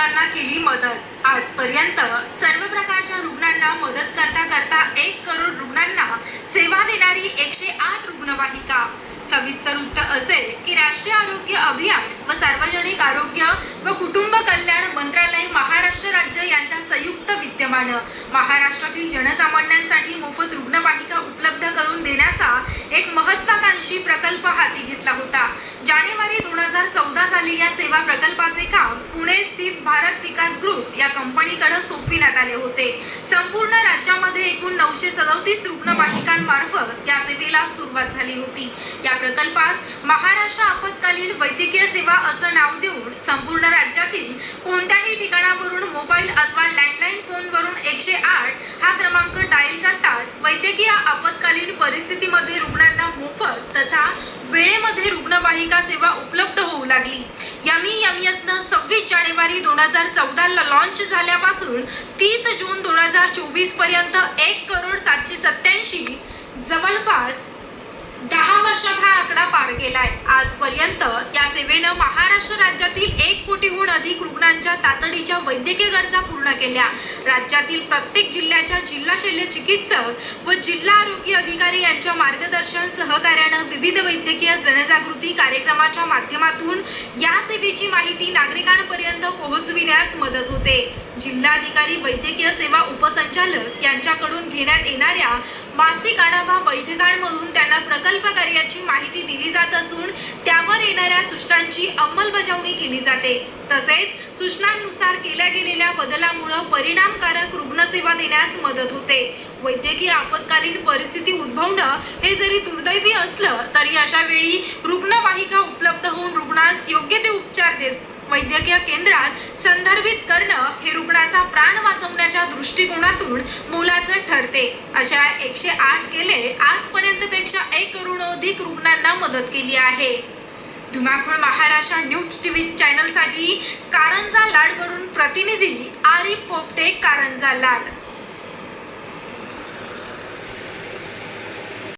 रुग्णांना केली मदत. आजपर्यंत सर्व प्रकारच्या रुग्णांना मदत करता करता एक करोड रुग्णांना सेवा देणारी एकशे आठ रुग्णवाहिका. सविस्तर वृत्त असेल की राष्ट्रीय आरोग्य अभियान व सार्वजनिक आरोग्य व कुटुंब कल्याण मंत्रालय महाराष्ट्र राज्य यांच्या संयुक्त विद्यमानं. महाराष्ट्रातील जनसामान्यांसाठी मोफत रुग्णवाहिका उपलब्ध करून देण्याचा एक महत्वाकांक्षी प्रकल्प हाती घेतला होता. जानेवारी दोन हजार चौदा साली या सेवा प्रकल्पाचे काम पुणे ग्रुप या कंपनीकडे सोपविण्यात आले होते. संपूर्ण राज्यामध्ये एकूण नऊशे सदोतीस रुग्णवाहिकांमार्फत या सेवेला सुरुवात झाली होती. या प्रकल्पास महाराष्ट्र आपत्कालीन वैद्यकीय सेवा असं नाव देऊन संपूर्ण राज्यातील कोणत्याही ठिकाणावरून मोबाईल अथवा लँडलाईन फोनवरून एकशे आठ हा क्रमांक डायल करताच वैद्यकीय आपत्कालीन परिस्थितीमध्ये रुग्णांना मोफत तथा वेळेमध्ये रुग्णवाहिका सेवा उपलब्ध होऊ लागली. यमी यमी असणं जानेवारी दोन हजार चौदाला लॉन्च झाल्यापासून तीस जून दोन हजार चोवीसपर्यंत एक करोड सातशे सत्याऐंशी जवळपास दहा वर्षात हा आकडा पार गेला आहे आजपर्यंत या सेवेनं महाराष्ट्र राज्यातील एक कोटीहून अधिक रुग्णांच्या तातडीच्या वैद्यकीय गरजा पूर्ण केल्या. राज्यातील प्रत्येक जिल्ह्याच्या जिल्हा शल्य चिकित्सक व जिल्हा आरोग्य अधिकारी यांच्या मार्गदर्शन सहकार्यानं विविध वैद्यकीय जनजागृती कार्यक्रमाच्या माध्यमातून या सेवेची माहिती नागरिकांपर्यंत पोहोचविण्यास मदत होते. जिल्हाधिकारी वैद्यकीय सेवा उपसंचालक यांच्याकडून घेण्यात येणाऱ्या मासिक आढावा बैठकांमध्ये प्रकल्प कार्याची माहिती दिली जात असून त्यावर येणाऱ्या सूचनांची अंमलबजावणी केली जाते. तसेच सूचनांनुसार केल्या गेलेल्या बदलामुळं परिणामकारक रुग्णसेवा देण्यास मदत होते. वैद्यकीय आपत्कालीन परिस्थिती उद्भवणं हे जरी दुर्दैवी असलं तरी अशा वेळी रुग्णवाहिका उपलब्ध होऊन रुग्णास योग्य ते उपचार देत वैद्यकीय केंद्रात संदर्भित करणं हे रुग्णाचा प्राण वाचवण्याच्या दृष्टिकोनातून मोलाचं ठरते. अशा एकशे आठ केले आजपर्यंत पेक्षा एक करोड अधिक रुग्णांना मदत केली आहे. धुमाकूळ महाराष्ट्र न्यूज टीव्ही चॅनलसाठी कारंजा लाडवरून प्रतिनिधी आरिफ पोपटे कारंजा लाड.